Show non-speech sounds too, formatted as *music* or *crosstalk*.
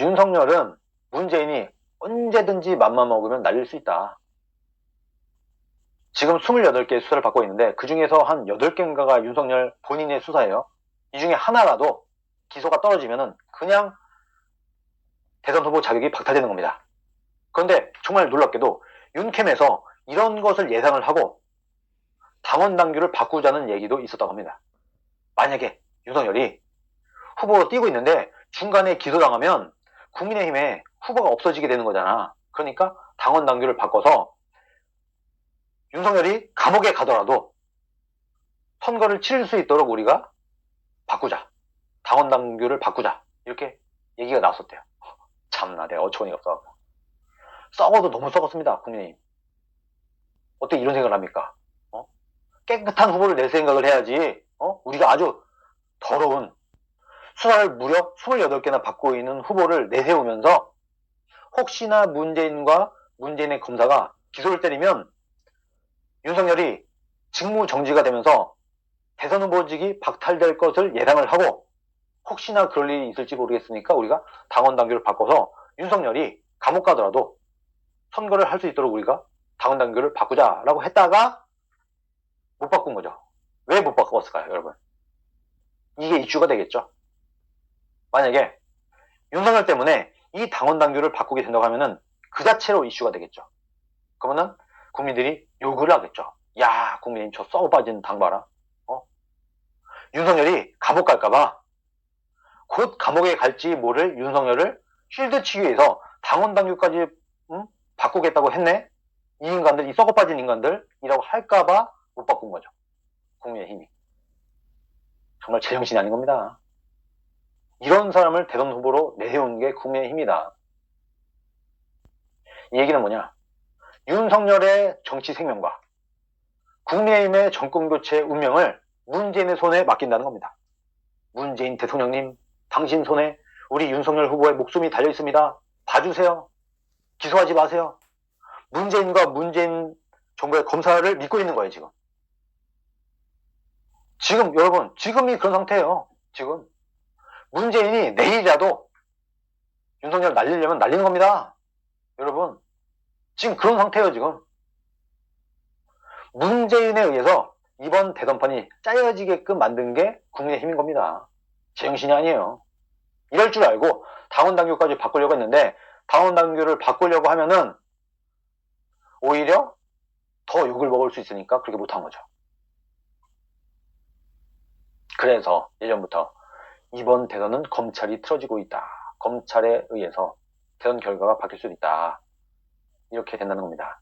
윤석열은 문재인이 언제든지 맘만 먹으면 날릴 수 있다. 지금 28개 수사를 받고 있는데 그 중에서 한 8개인가가 윤석열 본인의 수사예요. 이 중에 하나라도 기소가 떨어지면은 그냥 대선 후보 자격이 박탈되는 겁니다. 그런데 정말 놀랍게도 윤캠에서 이런 것을 예상을 하고 당원 당규를 바꾸자는 얘기도 있었다고 합니다. 만약에 윤석열이 후보로 뛰고 있는데 중간에 기소당하면 국민의힘에 후보가 없어지게 되는 거잖아. 그러니까 당원 당규를 바꿔서 윤석열이 감옥에 가더라도 선거를 치를 수 있도록 우리가 바꾸자. 당원 당규를 바꾸자. 이렇게 얘기가 나왔었대요. *laughs* 참나 내가 어처구니가 없어. 썩어도 너무 썩었습니다. 국민의힘. 어떻게 이런 생각을 합니까? 어? 깨끗한 후보를 낼 생각을 해야지. 어? 우리가 아주 더러운 수사를 무려 28개나 받고 있는 후보를 내세우면서 혹시나 문재인과 문재인의 검사가 기소를 때리면 윤석열이 직무 정지가 되면서 대선 후보직이 박탈될 것을 예상을 하고 혹시나 그럴 일이 있을지 모르겠으니까 우리가 당원 당규를 바꿔서 윤석열이 감옥 가더라도 선거를 할 수 있도록 우리가 당원 당규를 바꾸자라고 했다가 못 바꾼 거죠. 왜 못 바꿨을까요, 여러분? 이게 이슈가 되겠죠. 만약에 윤석열 때문에 이 당원 당규를 바꾸게 된다고 하면은 그 자체로 이슈가 되겠죠. 그러면은 국민들이 욕을 하겠죠. 야, 국민님 저 썩어 빠진 당 봐라. 어? 윤석열이 감옥 갈까봐 곧 감옥에 갈지 모를 윤석열을 쉴드 치기 위해서 당원 당규까지 음? 바꾸겠다고 했네. 이 인간들, 이 썩어 빠진 인간들이라고 할까봐 못 바꾼 거죠. 국민의힘이. 정말 제정신이 아닌 겁니다. 이런 사람을 대선 후보로 내세우는 게 국민의힘이다. 이 얘기는 뭐냐? 윤석열의 정치 생명과 국민의힘의 정권 교체 운명을 문재인의 손에 맡긴다는 겁니다. 문재인 대통령님, 당신 손에 우리 윤석열 후보의 목숨이 달려 있습니다. 봐주세요. 기소하지 마세요. 문재인과 문재인 정부의 검사를 믿고 있는 거예요, 지금. 지금, 여러분, 지금이 그런 상태예요. 지금. 문재인이 내일이라도 윤석열 날리려면 날리는 겁니다. 여러분. 지금 그런 상태예요, 지금. 문재인에 의해서 이번 대선판이 짜여지게끔 만든 게 국민의힘인 겁니다. 제정신이 아니에요. 이럴 줄 알고 당원 당규까지 바꾸려고 했는데 당원 당규를 바꾸려고 하면은 오히려 더 욕을 먹을 수 있으니까 그렇게 못한 거죠. 그래서 예전부터 이번 대선은 검찰이 틀어지고 있다. 검찰에 의해서 대선 결과가 바뀔 수도 있다. 이렇게 된다는 겁니다.